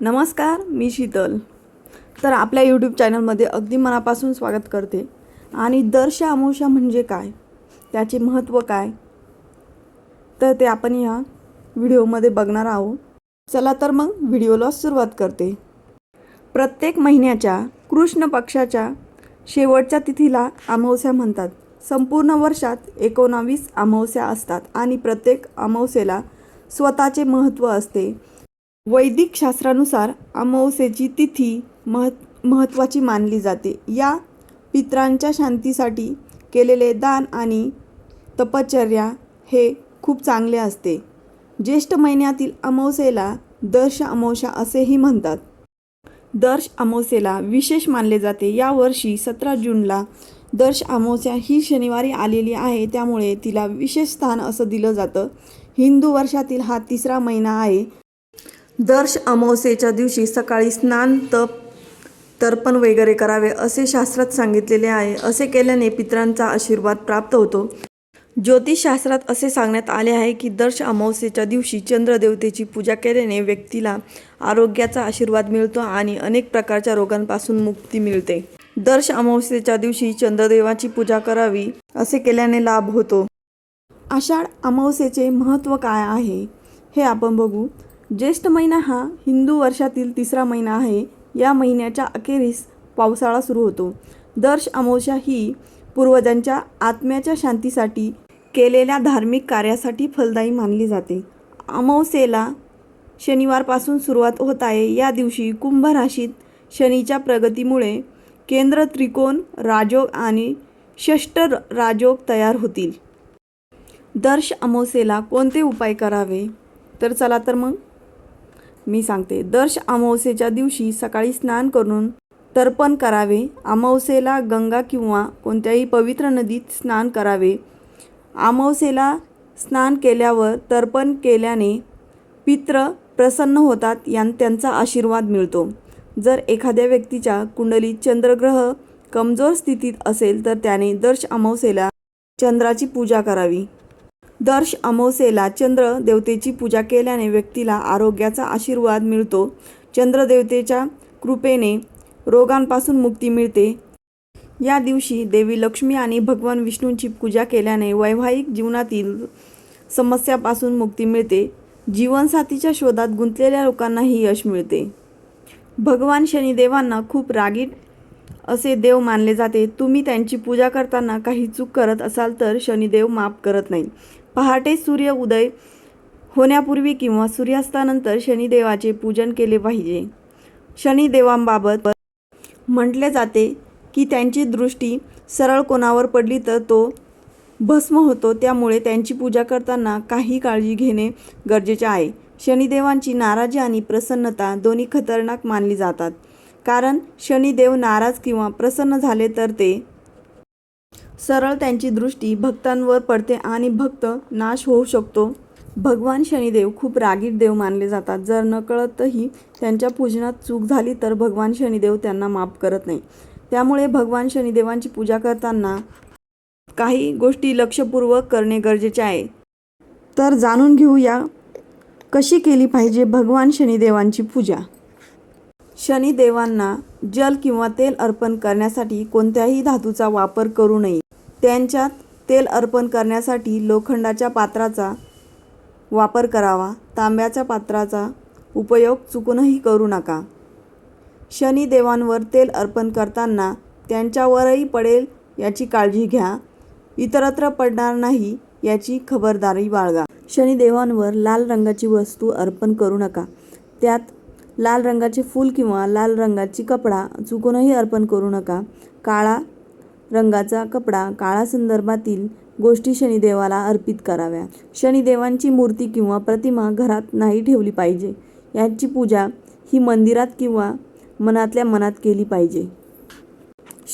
नमस्कार मी शीतल. तर आपल्या यूट्यूब चॅनलमध्ये अगदी मनापासून स्वागत करते. आणि दर्श अमावस्या म्हणजे काय? त्याचे महत्त्व काय? तर ते आपण ह्या व्हिडिओमध्ये बघणार आहोत. चला तर मग व्हिडिओला सुरुवात करते. प्रत्येक महिन्याच्या कृष्ण पक्षाच्या शेवटच्या तिथीला अमावस्या म्हणतात. संपूर्ण वर्षात एकोणावीस अमावस्या असतात आणि प्रत्येक अमावस्येला स्वतःचे महत्त्व असते. वैदिक शास्त्रानुसार अमावस्येची तिथी महत् महत्त्वाची मानली जाते. या पित्रांच्या शांतीसाठी केलेले दान आणि तपश्चर्या हे खूप चांगले असते. ज्येष्ठ महिन्यातील अमावस्येला दर्श अमावस्या असेही म्हणतात. दर्श अमावस्येला विशेष मानले जाते. यावर्षी सतरा जूनला दर्श अमावस्या ही शनिवारी आलेली आहे. त्यामुळे तिला विशेष स्थान असं दिलं जातं. हिंदू वर्षातील हा तिसरा महिना आहे. दर्श अमावस्येच्या दिवशी सकाळी स्नान तप तर्पण वगैरे करावे असे शास्त्रात सांगितलेले आहे. असे केल्याने पितरांचा आशीर्वाद प्राप्त होतो. ज्योतिषशास्त्रात असे सांगण्यात आले आहे की दर्श अमावस्येच्या दिवशी चंद्रदेवतेची पूजा केल्याने व्यक्तीला आरोग्याचा आशीर्वाद मिळतो आणि अनेक प्रकारच्या रोगांपासून मुक्ती मिळते. दर्श अमावस्येच्या दिवशी चंद्रदेवाची पूजा करावी असे केल्याने लाभ होतो. आषाढ अमावस्येचे महत्त्व काय आहे? हे आपण बघू. ज्येष्ठ महिना हा हिंदू वर्षातील तिसरा महिना आहे. या महिन्याच्या अखेरीस पावसाळा सुरू होतो. दर्श अमावस्या ही पूर्वजांच्या आत्म्याच्या शांतीसाठी केलेल्या धार्मिक कार्यासाठी फलदायी मानली जाते. अमावस्येला शनिवारपासून सुरुवात होत आहे. या दिवशी कुंभ राशीत शनीच्या प्रगतीमुळे केंद्र त्रिकोण राजोग आणि षष्ट राजोग तयार होतील. दर्श अमावस्येला कोणते उपाय करावे? तर चला तर मग मी सांगते दर्श अमावस्येच्या दिवशी सकाळी स्नान करून तर्पण करावे. अमावस्येला गंगा किंवा कोणत्याही पवित्र नदीत स्नान करावे. अमावस्येला स्नान केल्यावर तर्पण केल्याने पित्र प्रसन्न होतात यां त्यांचा आशीर्वाद मिळतो. जर एखाद्या व्यक्तीच्या कुंडलीत चंद्रग्रह कमजोर स्थितीत असेल तर त्याने दर्श अमावस्येला चंद्राची पूजा करावी. दर्श अमावस्येला चंद्र देवतेची पूजा केल्याने व्यक्तीला आरोग्याचा आशीर्वाद मिळतो. चंद्रदेवतेच्या कृपेने रोगांपासून मुक्ती मिळते. या दिवशी देवी लक्ष्मी आणि भगवान विष्णूंची पूजा केल्याने वैवाहिक जीवनातील समस्यापासून मुक्ती मिळते. जीवनसाथीच्या शोधात गुंतलेल्या लोकांनाही यश मिळते. भगवान शनिदेवांना खूप रागीट असे देव मानले जाते. तुम्ही त्यांची पूजा करताना काही चूक करत असाल तर शनिदेव माफ करत नाही. पहाटे सूर्य उदय होण्यापूर्वी किंवा सूर्यास्तानंतर शनिदेवाचे पूजन केले पाहिजे. शनिदेवांबाबत म्हटले जाते की त्यांची दृष्टी सरळ कोणावर पडली तर तो भस्म होतो. त्यामुळे त्यांची पूजा करताना काही काळजी घेणे गरजेचे आहे. शनिदेवांची नाराजी आणि प्रसन्नता दोन्ही खतरनाक मानली जातात. कारण शनिदेव नाराज किंवा प्रसन्न झाले तर ते सरळ त्यांची दृष्टी भक्तांवर पडते आणि भक्त नाश होऊ शकतो. भगवान शनिदेव खूप रागीट देव मानले जातात. जर नकळतही त्यांच्या पूजनात चूक झाली तर भगवान शनिदेव त्यांना माफ करत नाही. त्यामुळे भगवान शनिदेवांची पूजा करताना काही गोष्टी लक्षपूर्वक करणे गरजेचे आहे. तर जाणून घेऊया कशी केली पाहिजे भगवान शनिदेवांची पूजा. शनिदेवांना जल किंवा तेल अर्पण करण्यासाठी कोणत्याही धातूचा वापर करू नये. त्यांच्यात तेल अर्पण करण्यासाठी लोखंडाच्या पात्राचा वापर करावा तांब्याच्या पात्राचा उपयोग चुकूनही करू नका. शनिदेवांवर तेल अर्पण करताना त्यांच्यावरही पडेल याची काळजी घ्या इतरत्र पडणार नाही याची खबरदारी बाळगा. शनिदेवांवर लाल रंगाची वस्तू अर्पण करू नका. त्यात लाल रंगाचे फूल किंवा लाल रंगाची कपडा चुकूनही अर्पण करू नका. काळा रंगाचा कपडा काळा संदर्भातील गोष्टी शनिदेवाला अर्पित कराव्या. शनिदेवांची मूर्ती किंवा प्रतिमा घरात नाही ठेवली पाहिजे. याची पूजा ही मंदिरात किंवा मनातल्या मनात केली पाहिजे.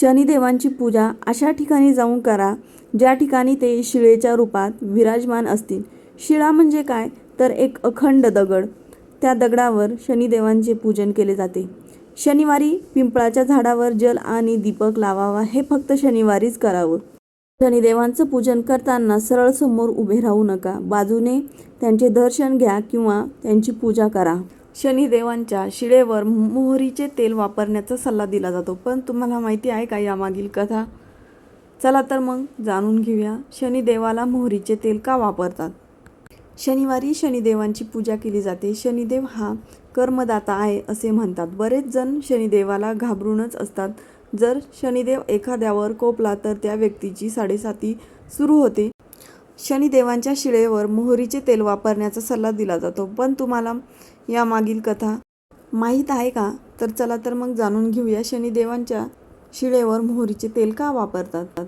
शनिदेवांची पूजा अशा ठिकाणी जाऊन करा ज्या ठिकाणी ते शिळेच्या रूपात विराजमान असतील. शिळा म्हणजे काय? तर एक अखंड दगड. त्या दगडावर शनिदेवांचे पूजन केले जाते. शनिवारी पिंपळाच्या झाडावर जल आणि दीपक लावावा हे फक्त शनिवारीच करावं. शनिदेवांचं पूजन करताना सरळ समोर उभे राहू नका. बाजूने त्यांचे दर्शन घ्या किंवा त्यांची पूजा करा. शनिदेवांच्या शिळेवर मोहरीचे तेल वापरण्याचा सल्ला दिला जातो. पण तुम्हाला माहिती आहे का यामागील कथा? चला तर मग जाणून घेऊया. शनिदेवाला मोहरीचे तेल का वापरतात? शनिवारी शनिदेवांची पूजा केली जाते. शनिदेव हा कर्मदाता आहे असे म्हणतात. बरेच जण शनिदेवाला घाबरूनच असतात. जर शनिदेव एखाद्यावर कोपला तर त्या व्यक्तीची साडेसाती सुरू होते. शनिदेवांच्या शिळेवर मोहरीचे तेल वापरण्याचा सल्ला दिला जातो. पण तुम्हाला यामागील कथा माहीत आहे का? तर चला तर मग जाणून घेऊया शनिदेवांच्या शिळेवर मोहरीचे तेल का वापरतात.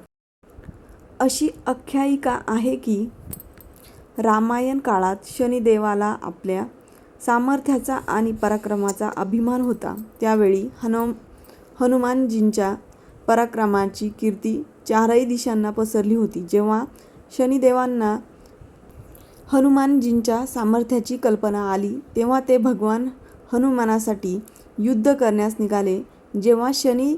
अशी आख्यायिका आहे की रामायण काळात शनिदेवाला आपल्या सामर्थ्याचा आणि पराक्रमाचा अभिमान होता. त्यावेळी हनु हनुमानजींच्या पराक्रमाची कीर्ती चारही दिशांना पसरली होती. जेव्हा शनिदेवांना हनुमानजींच्या सामर्थ्याची कल्पना आली तेव्हा ते भगवान हनुमानासाठी युद्ध करण्यास निघाले. जेव्हा शनी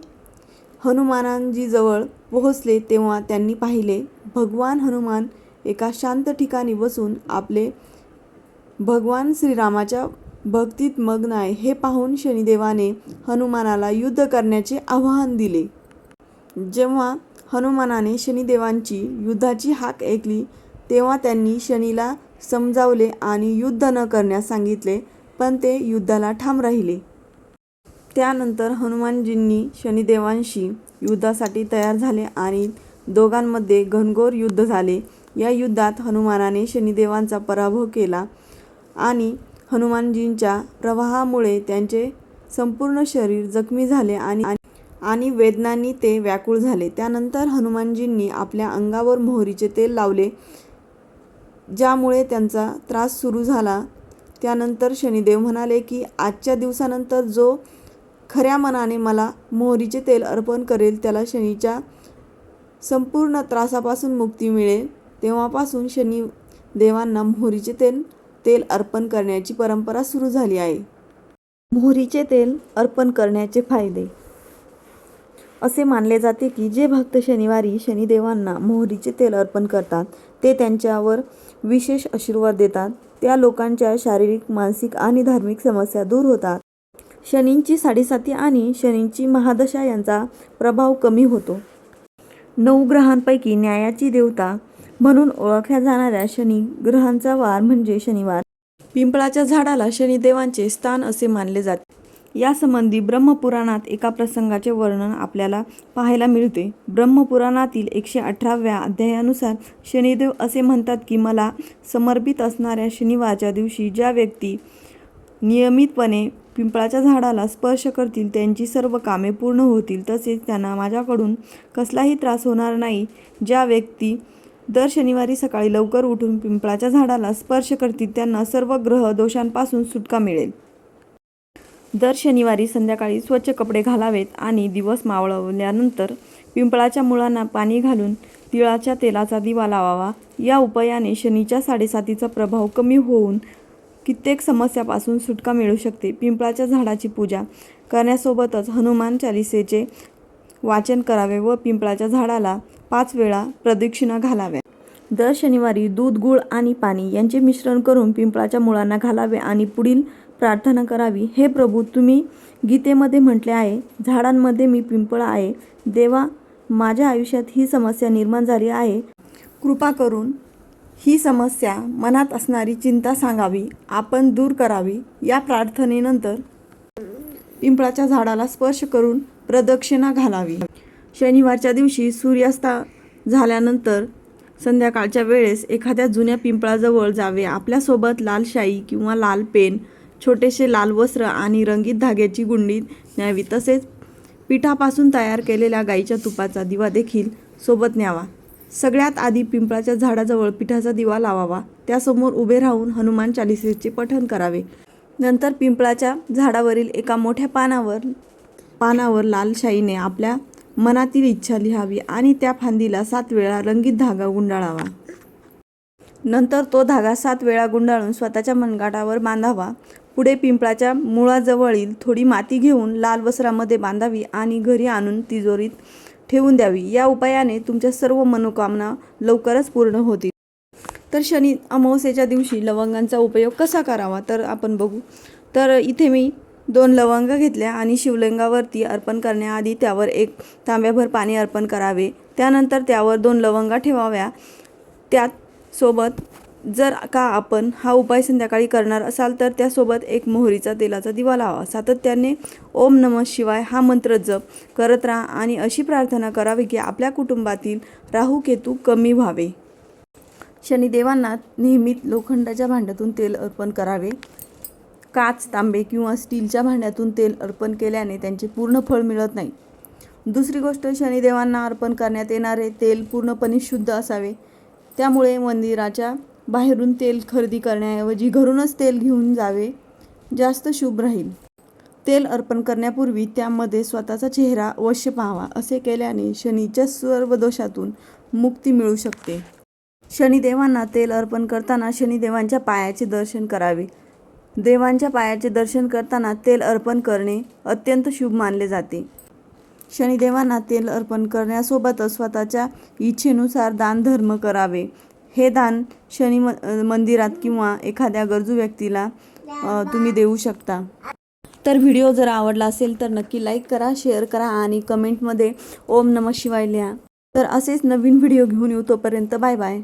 हनुमानांजीजवळ पोहोचले तेव्हा त्यांनी पाहिले भगवान हनुमान एका शांत ठिकाणी बसून आपले भगवान श्रीरामाच्या भक्तीत मग्न आहे हे पाहून शनिदेवाने हनुमानाला युद्ध करण्याचे आवाहन दिले. जेव्हा हनुमानाने शनिदेवांची युद्धाची हाक ऐकली तेव्हा त्यांनी शनीला समजावले आणि युद्ध न करण्यास सांगितले पण ते युद्धाला ठाम राहिले. त्यानंतर हनुमानजींनी शनिदेवांशी युद्धासाठी तयार झाले आणि दोघांमध्ये घनघोर युद्ध झाले. या युद्धात हनुमानाने शनिदेवांचा पराभव केला आणि हनुमानजींच्या प्रवाहामुळे त्यांचे संपूर्ण शरीर जखमी झाले आणि आणि वेदनांनी ते व्याकुळ झाले. त्यानंतर हनुमानजींनी आपल्या अंगावर मोहरीचे तेल लावले ज्यामुळे त्यांचा त्रास सुरू झाला. त्यानंतर शनिदेव म्हणाले की आजच्या दिवसानंतर जो खऱ्या मनाने मला मोहरीचे तेल अर्पण करेल त्याला शनीच्या संपूर्ण त्रासापासून मुक्ती मिळेल. तेव्हापासून शनी देवांना मोहरीचे तेल तेल अर्पण करण्याची परंपरा सुरू झाली आहे. मोहरीचे तेल अर्पण करण्याचे फायदे. असे मानले जाते की जे भक्त शनिवारी शनिदेवांना मोहरीचे तेल अर्पण करतात ते त्यांच्यावर विशेष आशीर्वाद देतात. त्या लोकांच्या शारीरिक मानसिक आणि धार्मिक समस्या दूर होतात. शनींची साडेसाती आणि शनींची महादशा यांचा प्रभाव कमी होतो. नऊ ग्रहांपैकी न्यायाची देवता म्हणून ओळखल्या जाणाऱ्या शनी ग्रहांचा वार म्हणजे शनिवार. पिंपळाच्या झाडाला शनिदेवांचे स्थान असे मानले जाते. यासंबंधी ब्रह्मपुराणात एका प्रसंगाचे वर्णन आपल्याला पाहायला मिळते. ब्रह्मपुराणातील एकशे अठराव्या अध्यायानुसार शनिदेव असे म्हणतात की मला समर्पित असणाऱ्या शनिवारच्या दिवशी ज्या व्यक्ती नियमितपणे पिंपळाच्या झाडाला स्पर्श करतील त्यांची सर्व कामे पूर्ण होतील तसेच त्यांना माझ्याकडून कसलाही त्रास होणार नाही. ज्या व्यक्ती दर शनिवारी सकाळी लवकर उठून पिंपळाच्या झाडाला स्पर्श करतील त्यांना सर्व ग्रह दोषांपासून सुटका मिळेल. दर शनिवारी संध्याकाळी स्वच्छ कपडे घालावेत आणि दिवस मावळवल्यानंतर पिंपळाच्या मुळांना पाणी घालून तिळाच्या तेलाचा दिवा लावावा. या उपायाने शनीच्या साडेसातीचा प्रभाव कमी होऊन कित्येक समस्यापासून सुटका मिळू शकते. पिंपळाच्या झाडाची पूजा करण्यासोबतच हनुमान चालिसेचे वाचन करावे व पिंपळाच्या झाडाला पाच वेळा प्रदक्षिणा घालाव्या. दर शनिवारी दूध गूळ आणि पाणी यांचे मिश्रण करून पिंपळाच्या मुळांना घालावे आणि पुढील प्रार्थना करावी. हे प्रभू तुम्ही गीतेमध्ये म्हटले आहे झाडांमध्ये मी पिंपळ आहे. देवा माझ्या आयुष्यात ही समस्या निर्माण झाली आहे. कृपा करून ही समस्या मनात असणारी चिंता सांगावी आपण दूर करावी. या प्रार्थनेनंतर पिंपळाच्या झाडाला स्पर्श करून प्रदक्षिणा घालावी. शनिवारच्या दिवशी सूर्यास्ता झाल्यानंतर संध्याकाळच्या वेळेस एखाद्या जुन्या पिंपळाजवळ जावे. आपल्यासोबत लाल शाई किंवा लाल पेन छोटेसे लाल वस्त्र आणि रंगीत धाग्याची गुंडी न्यावी. तसेच पिठापासून तयार केलेल्या गाईच्या तुपाचा दिवा देखील सोबत न्यावा. सगळ्यात आधी पिंपळाच्या झाडाजवळ पिठाचा दिवा लावावा. त्यासमोर उभे राहून हनुमान चालिसेचे पठण करावे. नंतर पिंपळाच्या झाडावरील एका मोठ्या पानावर पानावर लाल शाईने आपल्या मनातील इच्छा लिहावी आणि त्या फांदीला सात वेळा रंगीत धागा गुंडाळावा. नंतर तो धागा सात वेळा गुंडाळून स्वतःच्या मनगाटावर बांधावा. पुढे पिंपळाच्या मुळाजवळील थोडी माती घेऊन लाल वस्त्रामध्ये बांधावी आणि घरी आणून तिजोरीत ठेवून द्यावी. या उपायाने तुमच्या सर्व मनोकामना लवकरच पूर्ण होतील. तर शनी अमावस्येच्या दिवशी लवंगांचा उपयोग कसा करावा? तर आपण बघू. तर तर इथे मी दोन लवंग घेतल्या आणि शिवलिंगावरती अर्पण करण्याआधी त्यावर एक तांब्याभर पाणी अर्पण करावे. त्यानंतर त्यावर दोन लवंगा ठेवाव्या. त्यात सोबत जर का आपण हा उपाय संध्याकाळी करणार असाल तर त्यासोबत एक मोहरीचा तेलाचा दिवा लावा. सातत्याने ओम नम शिवाय हा मंत्र जप करत राहा आणि अशी प्रार्थना करावी की आपल्या कुटुंबातील राहू केतू कमी व्हावे. शनिदेवांना नेहमी लोखंडाच्या भांड्यातून तेल अर्पण करावे. काच तांबे किंवा स्टीलच्या भांड्यातून तेल अर्पण केल्याने त्यांचे पूर्ण फळ मिळत नाही. दुसरी गोष्ट शनिदेवांना अर्पण करण्यात येणारे तेल पूर्णपणे शुद्ध असावे. त्यामुळे मंदिराच्या बाहेरून तेल खरेदी करण्याऐवजी घरूनच तेल घेऊन जावे जास्त शुभ राहील. तेल अर्पण करण्यापूर्वी त्यामध्ये स्वतःचा चेहरा अवश्य पाहावा असे केल्याने शनीच्या सर्व दोषातून मुक्ती मिळू शकते. शनिदेवांना तेल अर्पण करताना शनिदेवांच्या पायाचे दर्शन करावे. देवांच्या पायाचे दर्शन करताना तेल अर्पण करणे अत्यंत शुभ मानले जाते. शनिदेवांना तेल अर्पण करण्यासोबतच स्वतःच्या इच्छेनुसार दानधर्म करावे. हे दान शनी म मंदिरात किंवा एखाद्या गरजू व्यक्तीला तुम्ही देऊ शकता. तर व्हिडिओ जर आवडला असेल तर नक्की लाईक करा शेअर करा आणि कमेंटमध्ये ओम नम शिवाय लिहा. तर असेच नवीन व्हिडिओ घेऊन येऊ तोपर्यंत बाय बाय.